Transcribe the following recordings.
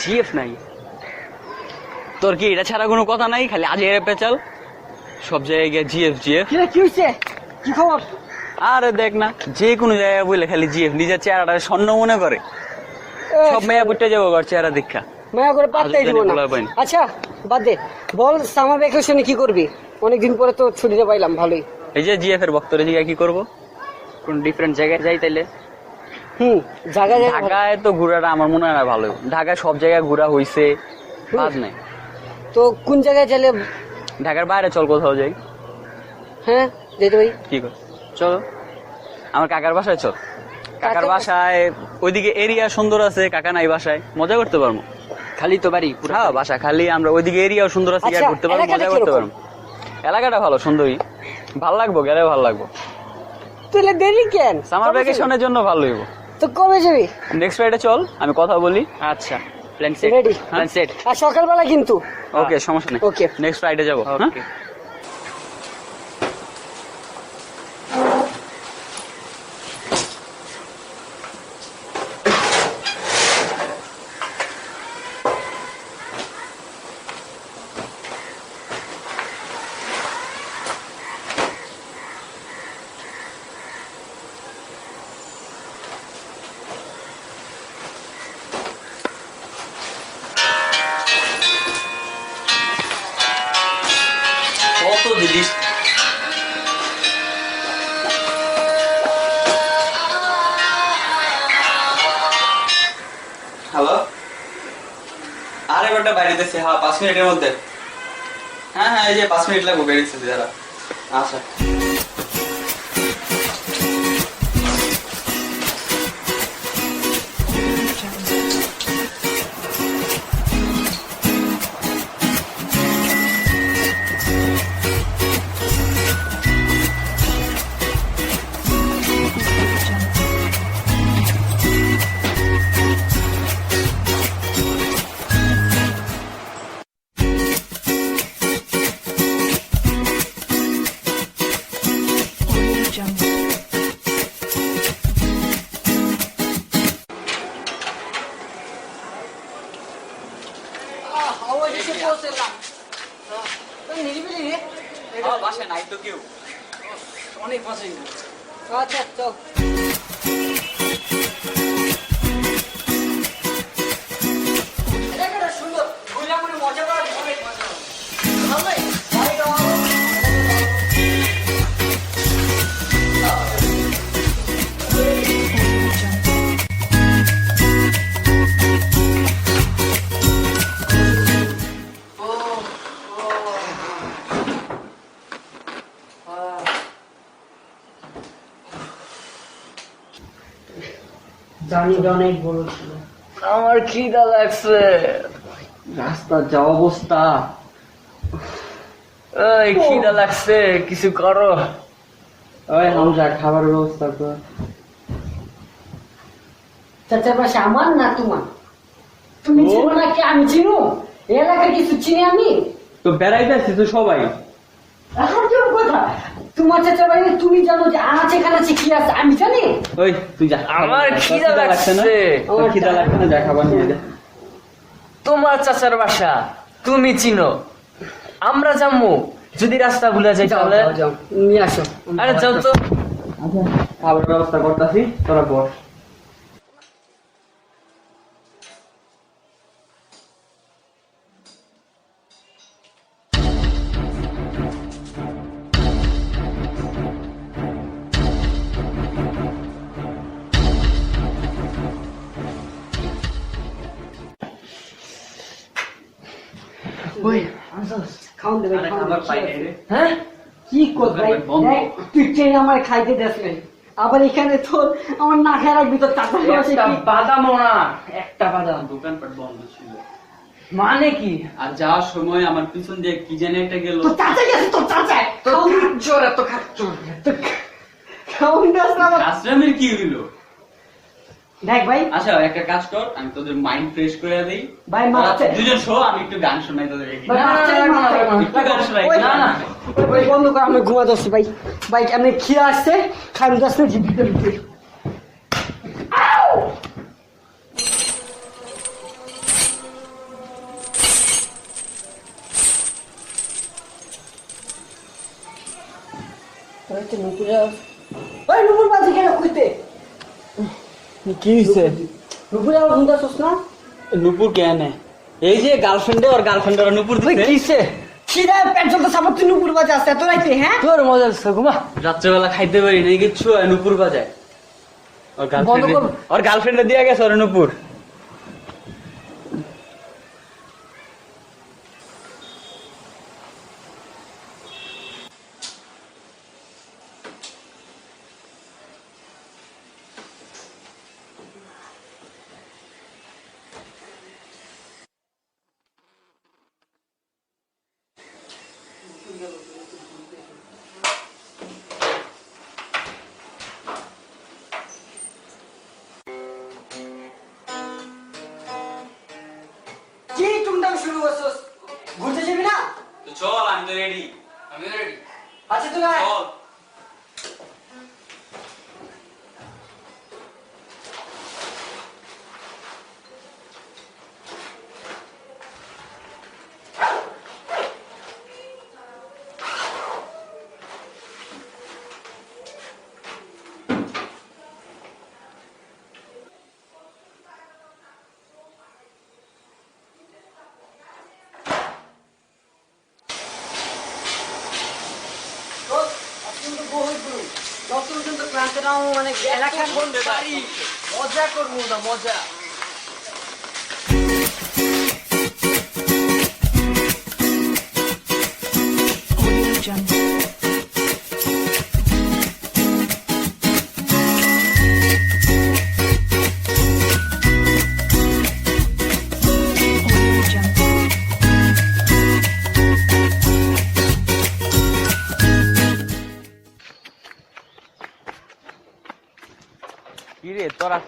GF নাই। তোর কি এটা ছাড়া কোনো কথা নাই? খালি আজ এর পেঁচাল সব জায়গায় গিয়ে জিএফ জিএফ। কি রে, কি খবর? আরে দেখ না যে কোনো জায়গায় বলে খালি জিএফ। নিজের চেহারাটা স্বর্ণ মনে করে। সব মেয়া বুটে যাব ঘর চেহারা দীক্ষা মায়া করে পাত্তাই দিব না। আচ্ছা বাদ দে। বল সামার ভ্যাকেশনে কি করবি? অনেকদিন পরে তো ছুটিতে পাইলাম ভালোই। এই যে জিএফ এর বক্তরে জিগা কি করব? কোন ডিফারেন্ট জায়গায় যাই তাইলে? হুম। ঢাকায় তো ঘোরাটা আমার মনে হয় না ভালো। ঢাকায় সব জায়গায় ঘোরা হইছে বাদ নাই। তো কোন জায়গায় গেলে ঢাকার বাইরে চল কোথাও যাই। হ্যাঁ যেতে ভাই কি কর? চলো। আমার কাকার বাসায় চল। কাকার বাসায় ওইদিকে এরিয়া সুন্দর আছে কাকা নাই বাসায়। মজা করতে পারব। খালি তো বাড়ি পুরো হ্যাঁ বাসা খালি আমরা ওইদিকে এরিয়াও সুন্দর আছে আচ্ছা, ইয়ার করতে পারব মজা করতে পারব। এলাকাটা ভালো সুন্দরই ভালো লাগবো গেলে ভালো লাগবো। তাহলে দেরি কেন? সামার ভ্যাকেশনের জন্য ভালো হইব। তো কবে যাবি? নেক্সট ফ্রাইডে চল আমি কথা বলি। আচ্ছা প্ল্যান সেট? প্ল্যান সেট আর সকালবেলা কিন্তু? ওকে সমস্যা নেই। ওকে নেক্সট ফ্রাইডে যাব হ্যাঁ? আরে বাইরে বাড়িতেছি হ্যাঁ পাঁচ মিনিটের মধ্যে। হ্যাঁ হ্যাঁ এই যে পাঁচ মিনিট লাগবে বেরিয়েছে যারা। আচ্ছা। জার্নিটা অনেক বড় ছিল। আমার খিদা লাগছে। রাস্তার যা অবস্থা। এই খিদা লাগছে কিছু করো। ওই হামজা খাবার ব্যবস্থা কর। চাচার পাশে আমার না তোমার? তুমি চিনো নাকি? আমি চিনো। এই এলাকার কিছু চিনি আমি? তো বেড়াইতে আসছি তো সবাই। এখন কথা তোমার চাচার ভাই তুমি জানো যে আনাচে কানাচে কি আছে? আমি জানি। ওই তুই যা। আমার খিদা লাগছে না? খিদা লাগছে না? যা খাবার নিয়ে যা। তোমার চাচার বাসা তুমি চিনো। আমরা যাব যদি রাস্তা ভুলে যাই তাহলে নিয়ে আসো। আরে যাও তো। আচ্ছা খাবার ব্যবস্থা করতেছি তোরা বস। ওই খাওন দেবে হ্যাঁ? কি করবে? ভাই বন্ধ। দেখ, তুই ট্রেন আমার খাইতে দেস নাই। আবার এখানে তোর আমার না খেয়ে রাখবি তোর চাচা একটা বাদাম না একটা বাদাম। দোকানপাট বন্ধ ছিল। মানে কি? আর যাওয়ার সময় আমার পিছন দিয়ে কি জানি একটা গেল। তোর চাচা গেছে তোর চাচা। তোর খাওন। খাচ্চর এত খাচ্চর খাওন দেস না আমার। আশ্রমের কি হইল? দেখ ভাই আচ্ছা একটা কাজ কর আমি তোদের মাইন্ড ফ্রেশ করে দিই ভাই মা দুজন শো আমি একটু গান শোনাই তোদের একটু গান শোনাই না না ভাই বন্ধ করে আমি ঘুমা ভাই ভাই আমি আসছে নুপুর ওই নুপুর বাজি কেন কইতে কি নুপুরে আমার ঘুমটা শোস না? নুপুর কেন? এই যে গার্লফ্রেন্ডে ওর গার্লফ্রেন্ডের নুপুর ওই দিতে কিসে? খিদা পেট চলতে সাপোর্ট তুই নুপুর বাজে আসতে এত রাইতে হ্যাঁ? তোর মজা আছে ঘুমা। রাত্রেবেলা খাইতে পারি নাই কিছু নুপুর বাজায়। ওর গার্লফ্রেন্ড। ওর গার্লফ্রেন্ডে দিয়ে গেছে ওর নুপুর। ঘুরতে যাবি না? তো চল আমি তো রেডি আচ্ছা তুই আয়। চল তোর অত্যন্ত বহুত গুরু যত মানে মজা করব না মজা।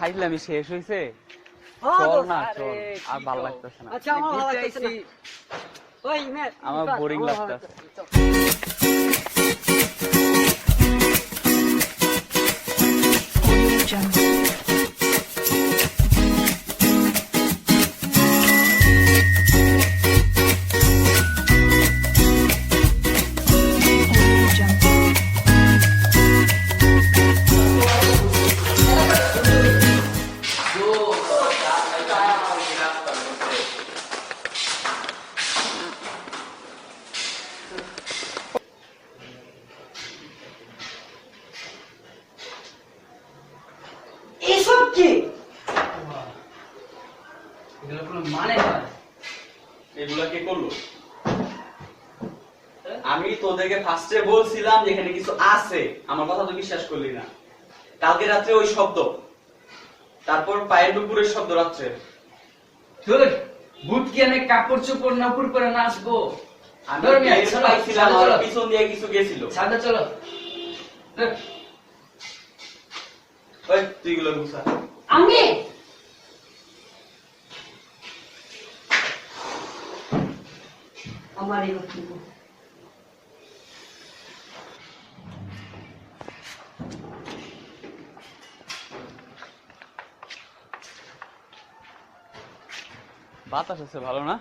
রে শেষ হইছে। হ্যাঁ, চল না চল আর ভালো লাগতেছে না। আচ্ছা আমার ভালো লাগতেছে না। ওই মে আমার বোরিং। লাগতাছে। আছে। আমার কথা তো বিশ্বাস করলি না? কালকে রাত্রে ওই শব্দ। তারপর পায়ের দুপুরের শব্দ রাত্রে। তোর কি আমি কাপড় চোপড় না উপর করে নাচবো। পিছন দিয়ে কিছু গেছিল। সাদা চলো। তুই গুলো গুছা। আমি? আমার এই বাতাস আছে, ভালো না?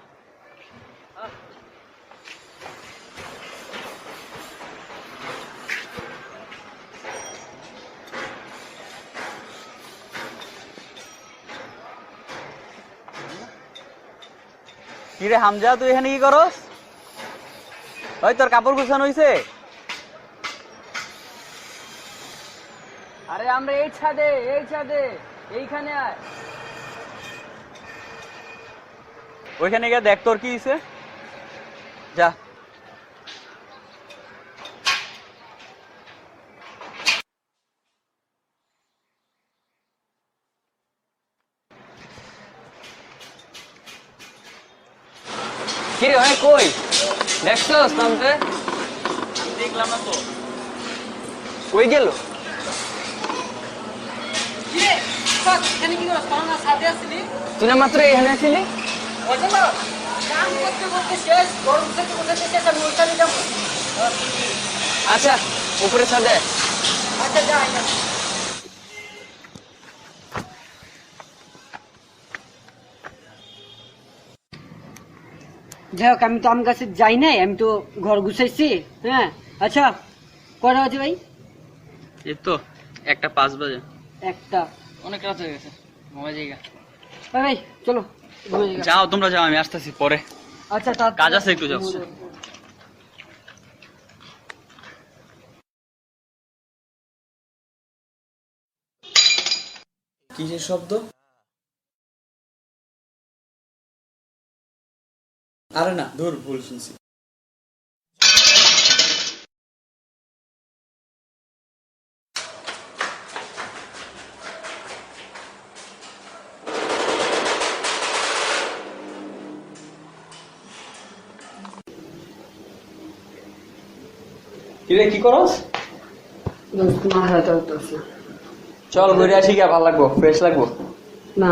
কিরে হামজা, তুই এখানে কি করস? ওই তোর কাপড় গুছানো হইছে? আরে আমরা এই ছাদে এই ছাদে, এইখানে আয়। ওইখানে গিয়ে দেখ তোর কি হইছে। যা। কিরে ভাই কই? দেখছস নামতে? আমি দেখলাম না তো। কই গেল? কিরে তুই না মাত্র এখানে আসলি? ওটা কাম করতে করতে শেষ গরম থেকে বসে শেষ আমি আচ্ছা উপরে ছাদে আচ্ছা যাই। যাই হোক আমি তো আম গাছে যাই নাই আমি তো ঘর গুছাইছি হ্যাঁ? আচ্ছা কটা আছে ভাই? এই তো একটা পাঁচ বাজে। একটা। অনেক রাত হয়ে গেছে ঘুমাই জায়গা ভাই ভাই চলো। যাও তোমরা যাও আমি আসতেছি পরে। আচ্ছা কাজ আছে একটু যাও। কিসের শব্দ? আরে না ধর ভুল শুনছি। কিরে কি করস? চল ঘুরে আসি গিয়া ভালো লাগবো ফ্রেশ লাগবো? না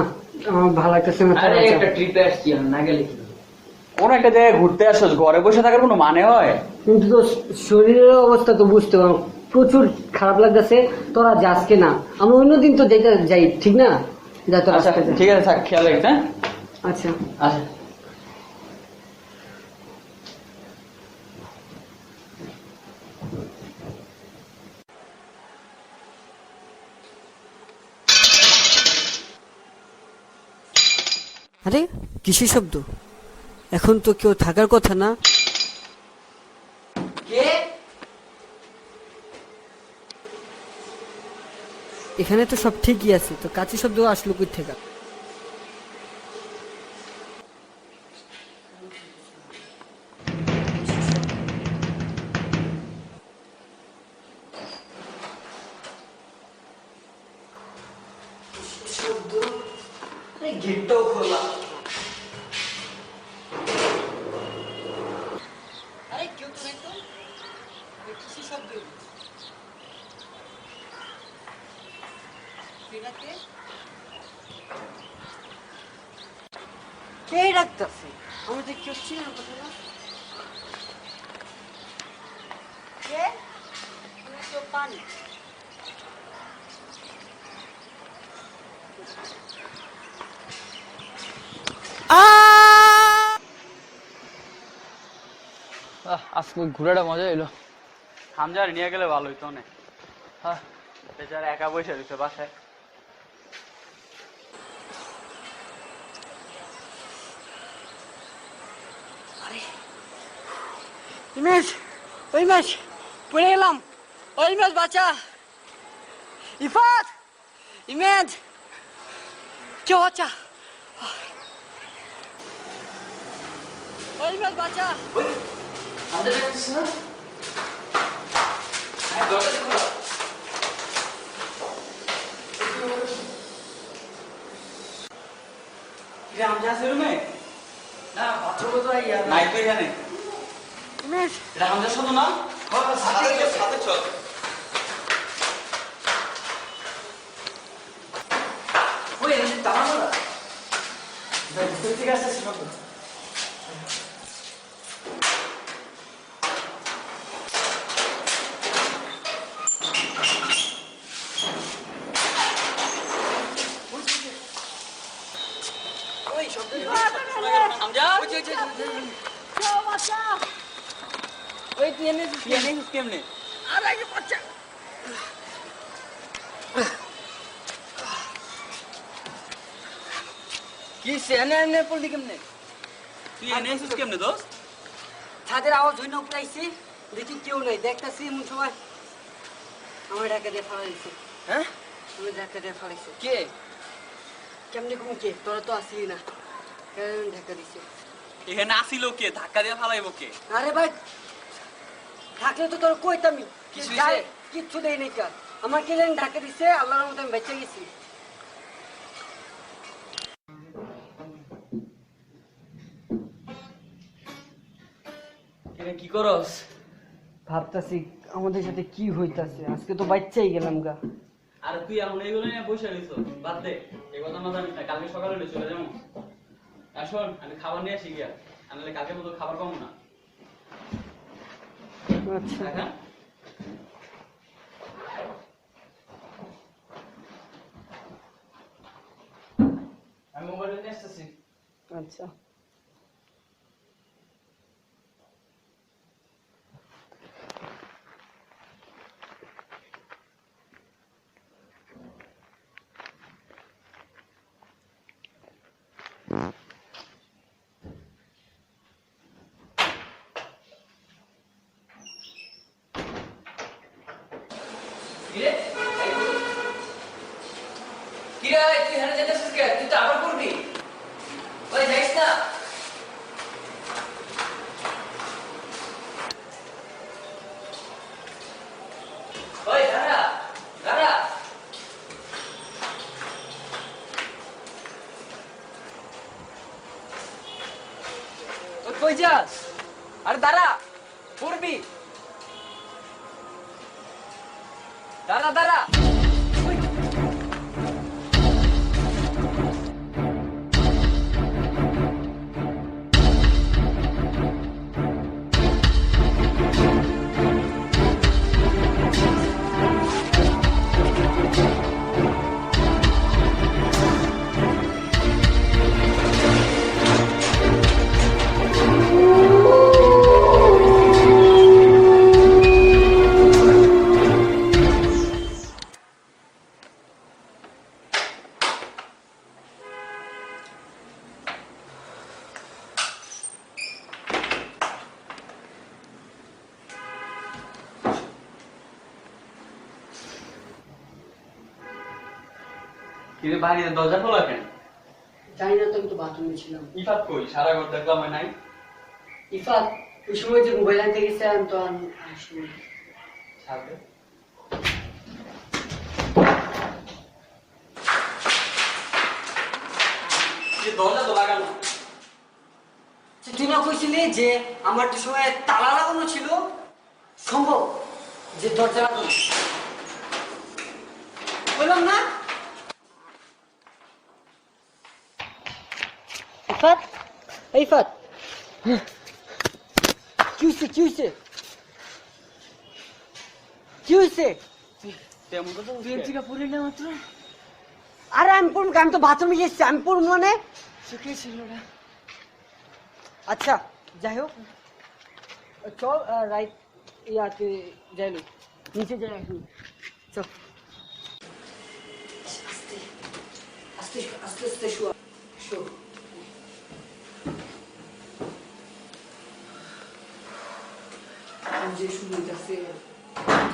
আমার ভালো লাগতেছে না আরে একটা ট্রিপে আসছি না গেলে কি কোন একটা জায়গায় ঘুরতে আসছ ঘরে বসে থাকার কোনো মানে হয়? কিন্তু তো শরীরের অবস্থা তো বুঝতে পারো প্রচুর খারাপ লাগতেছে তোরা যাস না? আমরা অন্যদিন তো যেতে যাই ঠিক না? যা তোরা আচ্ছা। ঠিক আছে থাক খেয়াল রাখিস হ্যাঁ? আচ্ছা। আচ্ছা আরে কিসের শব্দ? এখন তো কেউ থাকার কথা না। এখানে তো সব ঠিকই আছে তো কাছে শব্দ আসলো কই থেকে? আমি তো কেউ ছিল না কোথাও কে? আমি তো পানি। আজকে ঘুরাটা মজা এলো হামজার নিয়ে গেলে ভালো হইতো অনেক। হ্যাঁ বেচারা একা বসে রয়েছে বাসায়। ইমেজ ওই ম্যাচ পড়ে গেলাম ওই ম্যাচ বাঁচা ইফাত ইমেজ কেউ বাঁচা ওই ম্যাচ বাঁচা হামজা আছে রুমে না বাথরুমে তো আইয়া নাই তো এখানে ইমেজ এটা হামজার সাথে না? সাথে চল, সাথে চল। ওই দাঁড়ানো না ঠিক আছে শব্দ ওই তুই এনে তুই এনেছিস কেমনে কি সে এনে এনে পড়লি কেমনে? তুই এনেছিস কেমনে দোস্ত? ছাদের আওয়াজ হইনা উঠলাইছি দেখি কেউ নাই। দেখতাছি এমন সময় আমার ঢাকা দিয়ে ফালা হ্যাঁ? আমি ঢাকা দিয়ে ফালাইছে। কে? কেমনি কম কে? তোরা তো আসলি না। কেন ঢাকা দিছে? এখানে আসিল কে? ধাক্কা দিয়ে ফালাইবো কে? আরে ভাই থাকলে তো তোর কইতামি কিছু যাই, হইছে? কিচ্ছু দেই নাই কার আমার কে জানি ঢাকা দিছে আল্লাহর মতো আমি বেঁচে গেছি। কি করস? ভাবতাছি আমাদের সাথে কি হইতাছে আজকে তো বাচ্চাই গেলাম গা। আর তুই এখন এইগুলো নিয়ে বসে রইছ বাদ দে। এই কথা মাথা নিস না কালকে সকালে হলে চলে যাব। আর আমি খাবার নিয়ে আসি গিয়া আর নাহলে কালকে মতো খাবার পাবো না। আচ্ছা। আমি মোবাইল নিয়ে আসতেছি। আচ্ছা কি রে ভাই, তুই হেরে যেতেছিস কে তুই তো আবার করবি ওই যাইস না ওই দাঁড়া দাঁড়া ওই কই যাস আরে দাঁড়া পড়বি। দাঁড়া দাঁড়া। দরজা খোলা কেন? জানি না তো আমি তো বাথরুমে ছিলাম। ইফাত কই? সারা ঘর দেখলাম নাই। ইফাত ওই সময় যে মোবাইল আনতে তো আমি আসিনি ছাদে দরজা তো লাগানো। তুই না কইছিলি যে আমার তো সময় তালা লাগানো ছিল? সম্ভব যে দরজা লাগানো। বললাম না? ইফাত এই ইফাত কি হয়েছে কি কি হয়েছে তেমন আরে, আমি পড়ব আমি তো বাথরুমে গেছি আমি পড়ব মানে আচ্ছা যাই হোক। চল রাইট ইয়াতে যাইলো নিচে যাই এখন। চল। আস্তে আস্তে আস্তে শো শো। যে যাচ্ছে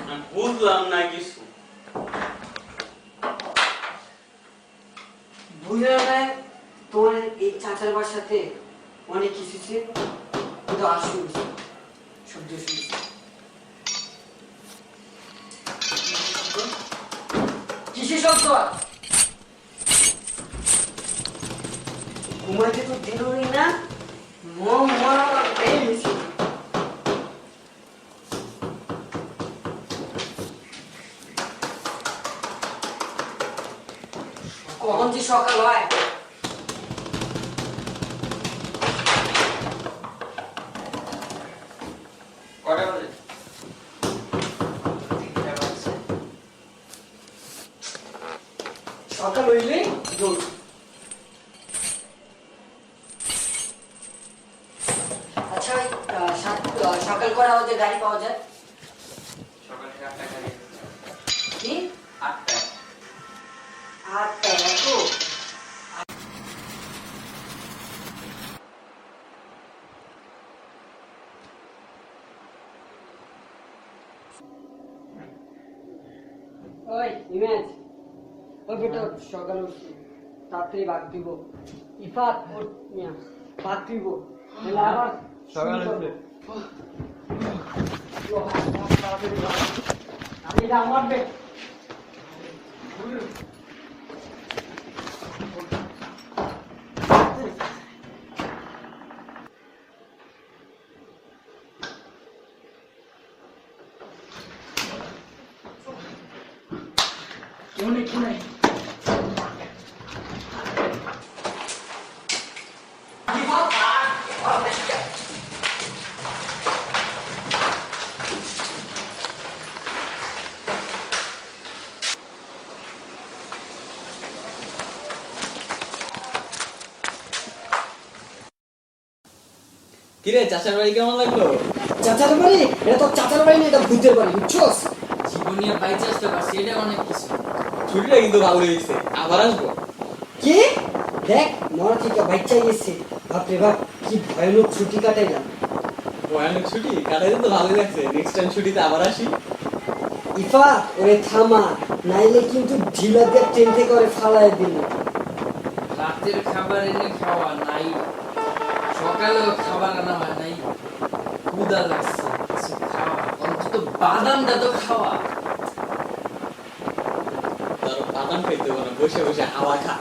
আমি বুঝলাম না কিছু বুঝলে না তোমার এই চাচার বাসাতে অনেক কিছু ছিল কিন্তু শুনছি শব্দ শুনছি কিসের শব্দ ঘুমাইতে তো দিলই না মন মরা পেয়ে গেছি কখন যে সকাল হয় কটা বাজে সকাল হইলে দৌড় আচ্ছা ওই, আহ, সাত- আহ, সকাল করা আমাদের গাড়ি পাওয়া যায় সকাল থেকে আটটা গাড়ি কি আটটা আটটা এত ওই ইমেজ। ওই বেটা সকাল উঠছি। তাড়াতাড়ি ভাগ দিব। ইফাত ওর ভাগ দিব। আবার সকাল। আমি এটা আমার বে অনেক নাই কিরে চাচার বাড়ি কেমন লাগল? চাচার বাড়ি? এটা তো চাচার বাড়ি না এটা ভূতের বাড়ি বুঝছস? জীবনীয় বাইচে আসতে পারছি এটা অনেক কিছু। ছুটিটা কিন্তু ভালো হয়েছে আবার আসব। কি? দেখ মরা থেকে বাচ্চা গেছে। বাপরে বাপ কি ভয়ানক ছুটি কাটাইলাম। ভয়ানক ছুটি? কাটাইতে তো ভালোই লাগছে। নেক্সট টাইম ছুটিতে আবার আসি। ইফা ওরে থামা নাইলে কিন্তু ঢিলা দিয়ে ট্রেন থেকে করে ফালাই দিল। রাতের খাবার এনে খাওয়া নাই। সকালেও খাবার আনা হয় নাই। ক্ষুদা লাগছে। খাওয়া। অন্তত বাদামটা তো খাওয়া। 浪费多了不是我想阿瓦卡。